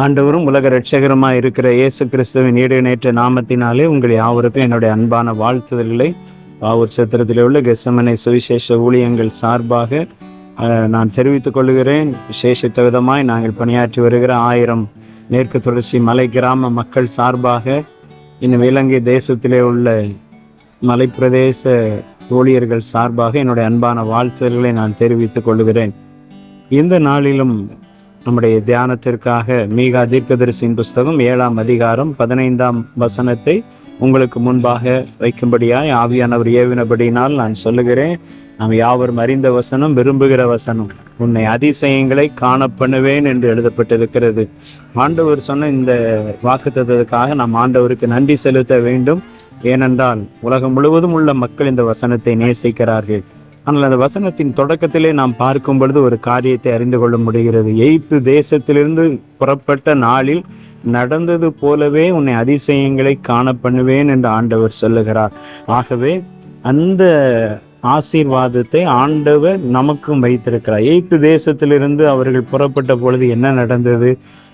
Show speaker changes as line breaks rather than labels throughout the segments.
ஆண்டவரும் உலக ரட்சகரமாக இருக்கிற இயேசு கிறிஸ்துவின் ஈடுநேற்ற நாமத்தினாலே உங்கள் யாவருக்கும் என்னுடைய அன்பான வாழ்த்துதல்களை. பாவூர் சத்திரத்தில் உள்ள கெசமனை சுவிசேஷ ஊழியங்கள் சார்பாக நான் தெரிவித்துக் கொள்கிறேன். விசேஷித்த விதமாய் நாங்கள் பணியாற்றி வருகிற ஆயிரம் மேற்கு தொடர்ச்சி மலை கிராம மக்கள் சார்பாக இன்னும் இலங்கை தேசத்திலே உள்ள மலைப்பிரதேச ஊழியர்கள் சார்பாக என்னுடைய அன்பான வாழ்த்துதல்களை நான் தெரிவித்துக் கொள்கிறேன். இந்த நாளிலும் நம்முடைய தியானத்திற்காக மீகா தீர்க்கதரிசியின் புஸ்தகம் ஏழாம் அதிகாரம் பதினைந்தாம் வசனத்தை உங்களுக்கு முன்பாக வைக்கும்படியாய் ஆவியானவர் ஏவினபடியினால் நான் சொல்லுகிறேன். நாம் யாவரும் அறிந்த வசனம் விரும்புகிற வசனம். உன்னை அதிசயங்களை காண பண்ணுவேன் என்று எழுதப்பட்டிருக்கிறது. ஆண்டவர் சொன்ன இந்த வாக்குத்தத்துக்காக நாம் ஆண்டவருக்கு நன்றி செலுத்த வேண்டும். ஏனென்றால் உலகம் முழுவதும் உள்ள மக்கள் இந்த வசனத்தை நேசிக்கிறார்கள். ஆனால் அந்த வசனத்தின் தொடக்கத்திலே நாம் பார்க்கும் பொழுது ஒரு காரியத்தை அறிந்து கொள்ள முடிகிறது. எய்த்து தேசத்திலிருந்து புறப்பட்ட நாளில் நடந்தது போலவே உன்னை அதிசயங்களை காண பண்ணுவேன் என்று ஆண்டவர் சொல்லுகிறார். ஆகவே அந்த ஆசீர்வாதத்தை ஆண்டவர் நமக்கும் வைத்திருக்கிறார். எய்த்து தேசத்திலிருந்து அவர்கள் புறப்பட்ட பொழுது என்ன நடந்தது?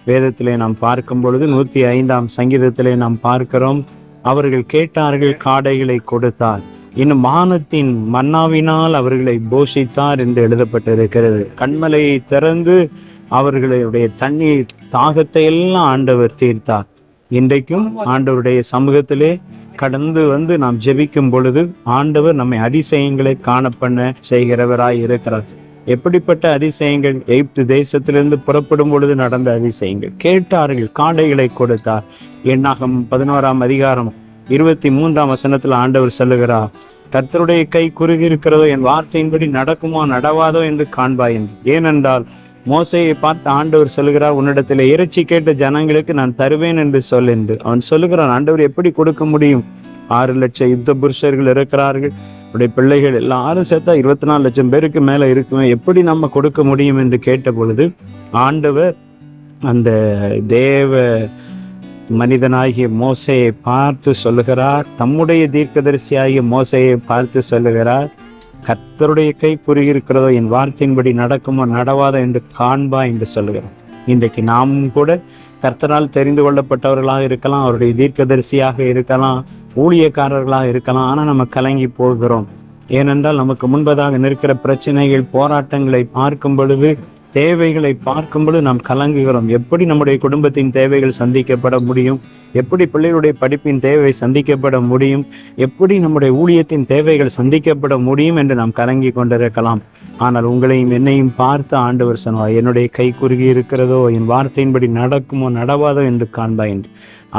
வேதத்திலே நாம் பார்க்கும் பொழுது நூற்றி ஐந்தாம் சங்கீதத்திலே நாம் பார்க்கிறோம் அவர்கள் கேட்டார்கள் காடைகளை கொடுத்தார். இன்னும் மானத்தின் மன்னாவினால் அவர்களை போஷித்தார் என்று எழுதப்பட்டிருக்கிறது. கண்மலையை திறந்து அவர்களுடைய தண்ணீர் தாகத்தை எல்லாம் ஆண்டவர் தீர்த்தார். இன்றைக்கும் ஆண்டவருடைய சமூகத்திலே கடந்து வந்து நாம் ஜெபிக்கும் பொழுது ஆண்டவர் நம்மை அதிசயங்களை காணப்பண்ண செய்கிறவராய் இருக்கிறார். எப்படிப்பட்ட அதிசயங்கள்? எகிப்து தேசத்திலிருந்து புறப்படும் பொழுது நடந்த அதிசயங்கள். கேட்டார்கள் காடைகளை கொடுத்தார். என்னாகும் பதினோராம் அதிகாரம் இருபத்தி மூன்றாம் வசனத்தில் ஆண்டவர் சொல்லுகிறார் கர்த்தருடைய கை குறுகி இருக்கிறதோ என் வார்த்தையின்படி நடக்குமோ நடவாதோ என்று காண்பாய் என்று ஏனென்றால் மோசையை பார்த்து ஆண்டவர் சொல்லுகிறார் உன்னிடத்தில் இறைச்சி கேட்ட ஜனங்களுக்கு நான் தருவேன் என்று சொல் என்று. அவன் சொல்லுகிறான் ஆண்டவர் எப்படி கொடுக்க முடியும்? ஆறு லட்சம் யுத்த புருஷர்கள் இருக்கிறார்கள். உடைய பிள்ளைகள் எல்லாரும் சேர்த்தா இருபத்தி நாலு லட்சம் பேருக்கு மேலே இருக்குமே. எப்படி நம்ம கொடுக்க முடியும்? என்று கேட்ட பொழுது ஆண்டவர் அந்த தேவ மனிதனாகிய மோசையை பார்த்து சொல்லுகிறார். தம்முடைய தீர்க்கதரிசியாகிய மோசையை பார்த்து சொல்லுகிறார். கர்த்தருடைய கை இருக்கிறதோ என் வார்த்தையின்படி நடக்குமோ நடவாதோ என்று காண்பா என்று சொல்லுகிறார். இன்றைக்கு நாமும் கூட கர்த்தரால் தெரிந்து கொள்ளப்பட்டவர்களாக இருக்கலாம் அவருடைய தீர்க்கதரிசியாக இருக்கலாம் ஊழியக்காரர்களாக இருக்கலாம் ஆனால் நம்ம கலங்கி போகிறோம். ஏனென்றால் நமக்கு முன்பதாக நிற்கிற பிரச்சனைகள் போராட்டங்களை பார்க்கும் பொழுது தேவைகளை பார்க்கும் பொழுது நாம் கலங்குகிறோம். எப்படி நம்முடைய குடும்பத்தின் தேவைகள் சந்திக்கப்பட முடியும்? எப்படி பிள்ளைகளுடைய படிப்பின் தேவை சந்திக்கப்பட முடியும்? எப்படி நம்முடைய ஊழியத்தின் தேவைகள் சந்திக்கப்பட முடியும் என்று நாம் கலங்கி கொண்டிருக்கலாம். ஆனால் உங்களையும் என்னையும் பார்த்து ஆண்டவர் சொன்னார் என்னுடைய கை குறுகி இருக்கிறதோ என் வார்த்தையின்படி நடக்குமோ நடவாதோ என்று காண்பாய் என்று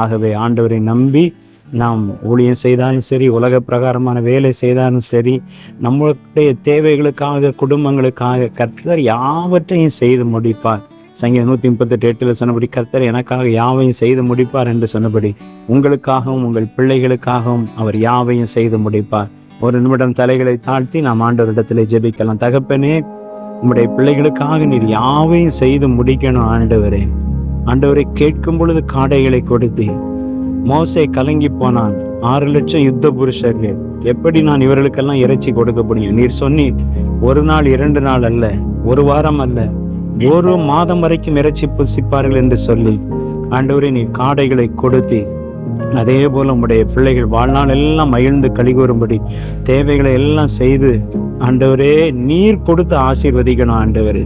ஆகவே ஆண்டவரை நம்பி நாம் ஊழியம் செய்தாலும் சரி உலக பிரகாரமான வேலை செய்தாலும் சரி நம்மளுடைய தேவைகளுக்காக குடும்பங்களுக்காக கர்த்தர் யாவற்றையும் செய்து முடிப்பார். சங்கீதம் நூற்றி முப்பத்தெட்டு எட்டில் சொன்னபடி கர்த்தர் எனக்காக யாவையும் செய்து முடிப்பார் என்று சொன்னபடி உங்களுக்காகவும் உங்கள் பிள்ளைகளுக்காகவும் அவர் யாவையும் செய்து முடிப்பார். ஒரு நிமிடம் தலைகளை தாழ்த்தி நாம் ஆண்டவரிடத்தில் ஜெபிக்கலாம். தகப்பனே உங்களுடைய பிள்ளைகளுக்காக நீர் யாவையும் செய்து முடிக்கணும் ஆண்டவரே. ஆண்டவரை கேட்கும் பொழுது காடைகளை கொடுத்தேன் மோசை கலங்கி போனான். ஆறு லட்சம் யுத்த புருஷர்கள் எப்படி நான் இவர்களுக்கெல்லாம் இறைச்சி கொடுக்க முடியும்? நீர் சொன்னி ஒரு நாள் இரண்டு நாள் அல்ல ஒரு வாரம் அல்ல ஒரு மாதம் வரைக்கும் இறைச்சி புசிப்பார்கள் என்று சொல்லி ஆண்டவரே நீ காடைகளை கொடுத்தி அதே போல உங்களுடைய பிள்ளைகள் வாழ்நாள் எல்லாம் மகிழ்ந்து கழிகூறும்படி தேவைகளை எல்லாம் செய்து ஆண்டவரே நீர் கொடுத்து ஆசீர்வதிக்கணும் ஆண்டவர்.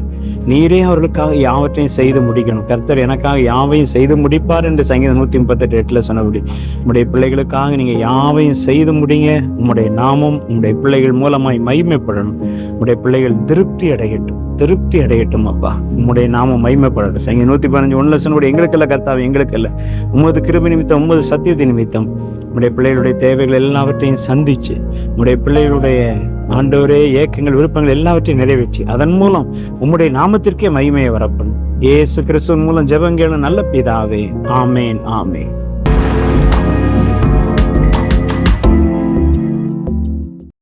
நீரே அவர்களுக்காக யாவற்றையும் செய்து முடிக்கணும். கர்த்தர் எனக்காக யாவையும் செய்து முடிப்பார் என்று சங்கீதம் நூற்றி முப்பத்தெட்டு எட்டில் சொன்னபடி உங்களுடைய பிள்ளைகளுக்காக நீங்கள் யாவையும் செய்து முடிங்க. உங்களுடைய நாமம் உங்களுடைய பிள்ளைகள் மூலமாய் மகிமைப்படணும். உடைய பிள்ளைகள் திருப்தி அடையட்டும். திருப்தி அடையட்டும் அப்பா. உம்முடைய நாம மகிமைப்படட்டும். சங்க நூற்றி பதினஞ்சு ஒன்று லட்சம் எங்களுக்கு இல்லை கர்த்தாவை எங்களுக்கு இல்லை உமது கிருபை நிமித்தம் உமது சத்தியத்தை நிமித்தம் உடைய பிள்ளைகளுடைய தேவைகள் எல்லாவற்றையும் சந்திச்சு உடைய பிள்ளைகளுடைய ஆண்டவரே ஏக்கங்கள் விருப்பங்கள் எல்லாவற்றையும் நிறைவேற்றி அதன் மூலம் உம்முடைய நாமத்திற்கே மகிமையை வரப்படும். இயேசு கிறிஸ்துவின் மூலம் ஜெபங்கேளும் நல்ல பிதாவே. ஆமேன் ஆமேன்.